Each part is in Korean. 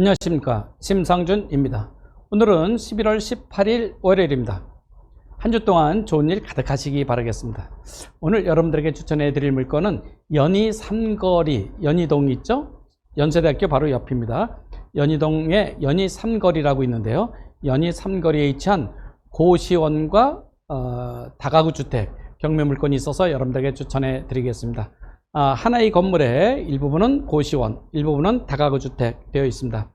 안녕하십니까. 심상준입니다. 오늘은 11월 18일 월요일입니다. 한 주 동안 좋은 일 가득하시기 바라겠습니다. 오늘 여러분들에게 추천해 드릴 물건은 연희 삼거리 연희동 있죠? 연세대학교 바로 옆입니다. 연희동에 연희 삼거리라고 있는데요. 연희 삼거리에 위치한 고시원과 어, 다가구 주택 경매 물건이 있어서 여러분들에게 추천해 드리겠습니다. 아, 하나의 건물의 일부분은 고시원, 일부분은 다가구 주택 되어 있습니다.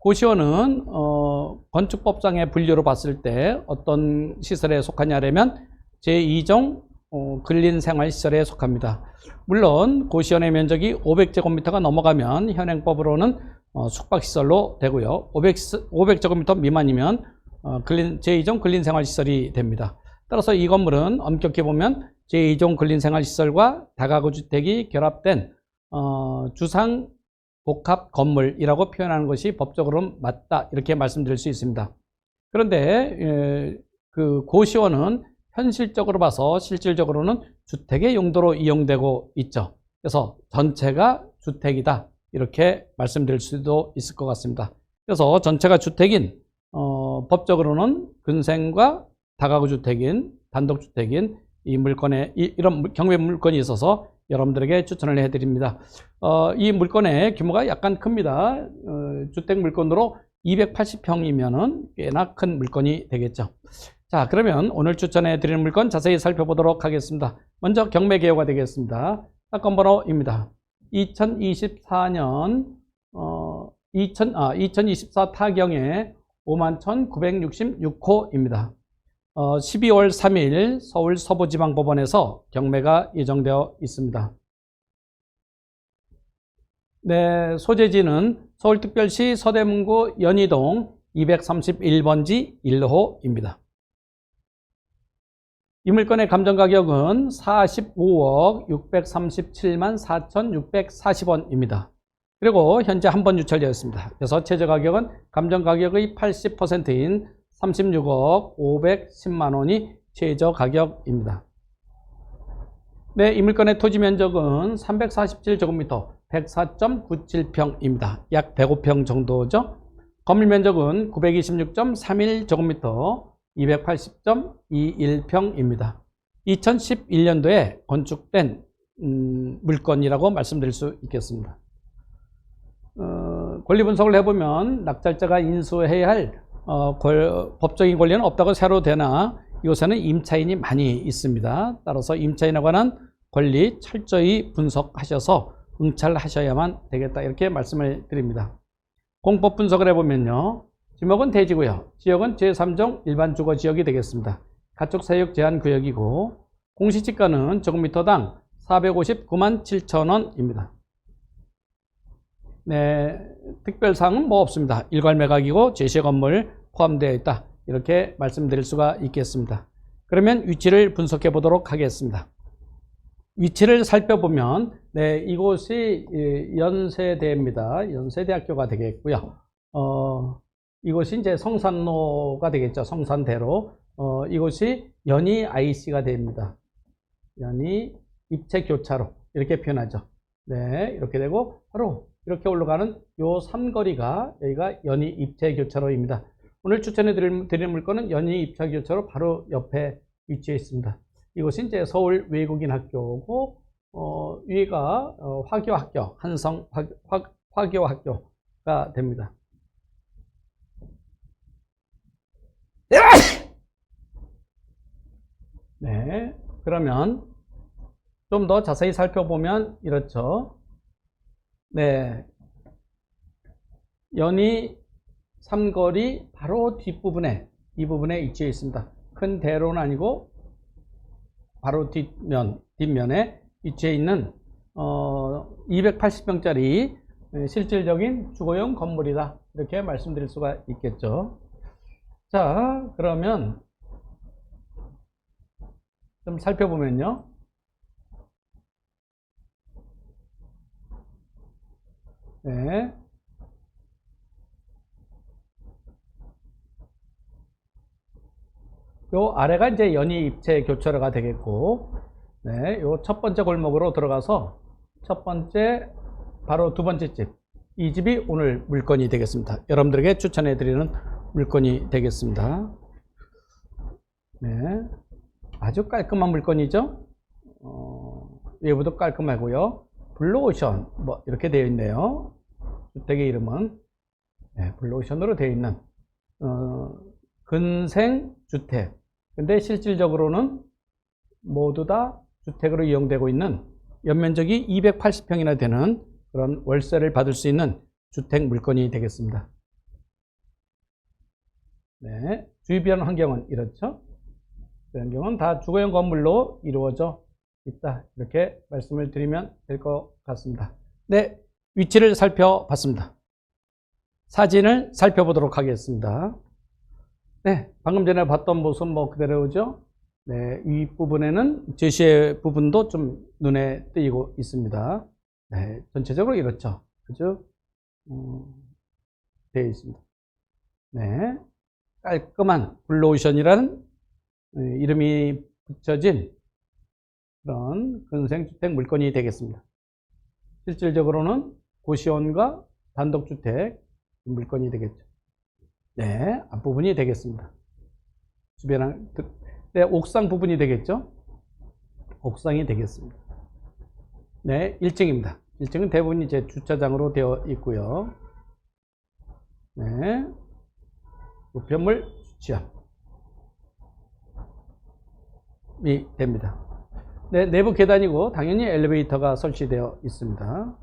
고시원은 어, 건축법상의 분류로 봤을 때 어떤 시설에 속하냐면 제2종 어, 근린생활시설에 속합니다. 물론 고시원의 면적이 500제곱미터가 넘어가면 현행법으로는 어, 숙박시설로 되고요. 500, 500제곱미터 미만이면 어, 근린, 제2종 근린생활시설이 됩니다. 따라서 이 건물은 엄격히 보면 제2종 근린생활시설과 다가구 주택이 결합된 어, 주상 복합 건물이라고 표현하는 것이 법적으로 맞다 이렇게 말씀드릴 수 있습니다. 그런데 에, 그 고시원은 현실적으로 봐서 실질적으로는 주택의 용도로 이용되고 있죠. 그래서 전체가 주택이다 이렇게 말씀드릴 수도 있을 것 같습니다. 그래서 전체가 주택인 어, 법적으로는 근생과 다가구 주택인 단독 주택인 이 물건에 이, 런 경매 물건이 있어서 여러분들에게 추천을 해드립니다. 어, 이 물건의 규모가 약간 큽니다. 어, 주택 물건으로 280평이면은 꽤나 큰 물건이 되겠죠. 자, 그러면 오늘 추천해 드리는 물건 자세히 살펴보도록 하겠습니다. 먼저 경매 개요가 되겠습니다. 사건 번호입니다. 2024년 어, 2000, 아, 2024 타경에 51,966호입니다. 어, 12월 3일 서울 서부지방법원에서 경매가 예정되어 있습니다. 네, 소재지는 서울특별시 서대문구 연희동 231번지 1호입니다. 이 물건의 감정가격은 45억 637만 4,640원입니다. 그리고 현재 한 번 유찰되었습니다. 그래서 최저가격은 감정가격의 80%인 36억 510만 원이 최저 가격입니다. 네, 이 물건의 토지 면적은 347제곱미터 104.97평입니다. 약 105평 정도죠. 건물 면적은 926.31제곱미터 280.21평입니다. 2011년도에 건축된 음, 물건이라고 말씀드릴 수 있겠습니다. 어, 권리 분석을 해보면 낙찰자가 인수해야 할 어, 권, 법적인 권리는 없다고 새로 되나 이곳에는 임차인이 많이 있습니다. 따라서 임차인에 관한 권리 철저히 분석하셔서 응찰 하셔야만 되겠다 이렇게 말씀을 드립니다. 공법 분석을 해보면요. 지목은 대지구역, 지역은 제3종 일반 주거 지역이 되겠습니다. 가축 사육 제한 구역이고 공시지가는 제곱미터당 459만 7천 원입니다. 네, 특별사항은 뭐 없습니다. 일괄 매각이고 제시 건물 포함되어 있다. 이렇게 말씀드릴 수가 있겠습니다. 그러면 위치를 분석해 보도록 하겠습니다. 위치를 살펴보면 네, 이곳이 연세대입니다. 연세대학교가 되겠고요. 어, 이곳이 이제 성산로가 되겠죠. 성산대로. 어, 이곳이 연희 IC가 됩니다. 연희 입체 교차로 이렇게 표현하죠. 네, 이렇게 되고 바로 이렇게 올라가는 요 삼거리가 여기가 연희 입체 교차로입니다. 오늘 추천해 드릴 물건은 연희 입체 교차로 바로 옆에 위치해 있습니다. 이곳이 이제 서울 외국인 학교고 어, 위가 어, 화교학교 한성 화, 화, 화교학교가 됩니다. 네, 그러면 좀 더 자세히 살펴보면 이렇죠. 네. 연이 삼거리 바로 뒷부분에 이 부분에 위치해 있습니다. 큰 대로는 아니고 바로 뒷면 뒷면에 위치해 있는 어, 280평짜리 실질적인 주거용 건물이다 이렇게 말씀드릴 수가 있겠죠. 자 그러면 좀 살펴보면요. 네. 요 아래가 이제 연희 입체 교차로가 되겠고, 네, 요 첫 번째 골목으로 들어가서 첫 번째, 바로 두 번째 집, 이 집이 오늘 물건이 되겠습니다. 여러분들에게 추천해 드리는 물건이 되겠습니다. 네. 아주 깔끔한 물건이죠. 어, 외부도 깔끔하고요. 블루오션 뭐 이렇게 되어 있네요. 주택의 이름은 네, 블루오션으로 되어 있는 어, 근생 주택. 근데 실질적으로는 모두 다 주택으로 이용되고 있는 연면적이 280평이나 되는 그런 월세를 받을 수 있는 주택 물건이 되겠습니다. 네, 주변 환경은 이렇죠. 그 환경은 다 주거용 건물로 이루어져 있다. 이렇게 말씀을 드리면 될 것 같습니다. 네, 위치를 살펴봤습니다. 사진을 살펴보도록 하겠습니다. 네, 방금 전에 봤던 모습 뭐 그대로죠. 네, 윗부분에는 제시의 부분도 좀 눈에 띄고 있습니다. 네, 전체적으로 이렇죠. 그죠? 음, 되어 있습니다. 네, 깔끔한 블루오션이라는 예, 이름이 붙여진 그런 근생주택 물건이 되겠습니다. 실질적으로는 고시원과 단독주택 물건이 되겠죠. 네, 앞부분이 되겠습니다. 주변, 네, 옥상 부분이 되겠죠. 옥상이 되겠습니다. 네, 1층입니다. 1층은 대부분 이제 주차장으로 되어 있고요. 네, 우편물 주차이 됩니다. 네, 내부 계단이고 당연히 엘리베이터가 설치되어 있습니다.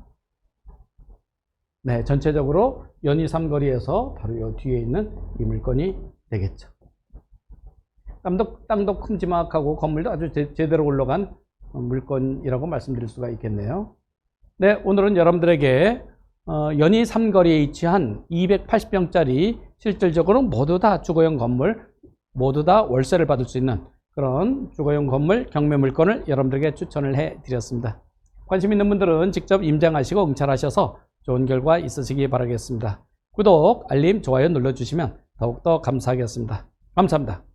네, 전체적으로 연희 삼거리에서 바로 이 뒤에 있는 이 물건이 되겠죠. 땅도, 땅도 큼지막하고 건물도 아주 제, 제대로 올라간 물건이라고 말씀드릴 수가 있겠네요. 네, 오늘은 여러분들에게 어, 연희 삼거리에 위치한 280평짜리 실질적으로 모두 다 주거용 건물, 모두 다 월세를 받을 수 있는 그런 주거용 건물 경매 물건을 여러분들에게 추천을 해 드렸습니다. 관심 있는 분들은 직접 임장하시고 응찰하셔서 좋은 결과 있으시기 바라겠습니다. 구독, 알림, 좋아요 눌러주시면 더욱더 감사하겠습니다. 감사합니다.